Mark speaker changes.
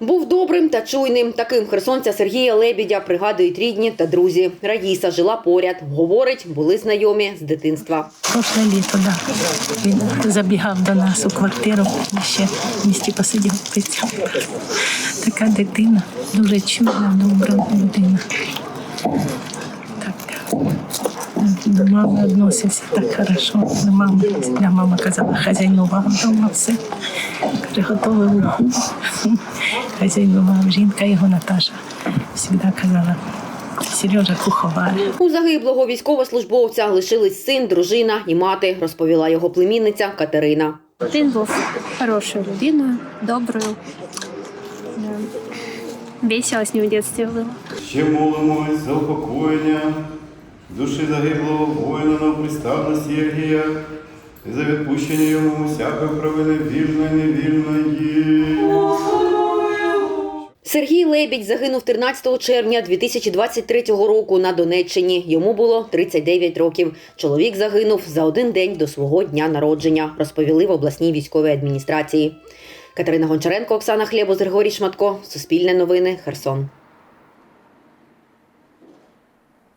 Speaker 1: Був добрим та чуйним. Таким херсонця Сергія Лебідя пригадують рідні та друзі. Раїса жила поряд. Говорить, були знайомі з дитинства.
Speaker 2: Прошле літо, да. Він забігав до нас у квартиру, ще в місті посидів. Така дитина, дуже чудна, добра людина. Так. До мами відносився так хорошо. До мами, для мама казала, хазяйнував вдома все. Каже, готовив уху. Хазяйнував жінка його Наташа. Завжди казала, Сережа куховар.
Speaker 1: У загиблого військовослужбовця лишились син, дружина і мати, розповіла його племінниця Катерина.
Speaker 3: Він був хорошою людиною, доброю. Весело з ним в дитинстві було.
Speaker 4: Ще молимось за упокоєння душі загиблого воїна новоприставна Сергія і за відпущення йому всякої провини вільної, невільної.
Speaker 1: Сергій Лебідь загинув 13 червня 2023 року на Донеччині. Йому було 39 років. Чоловік загинув за один день до свого дня народження, розповіли в обласній військовій адміністрації. Катерина Гончаренко, Оксана Хлєбус, Григорій Шматко. Суспільне новини. Херсон.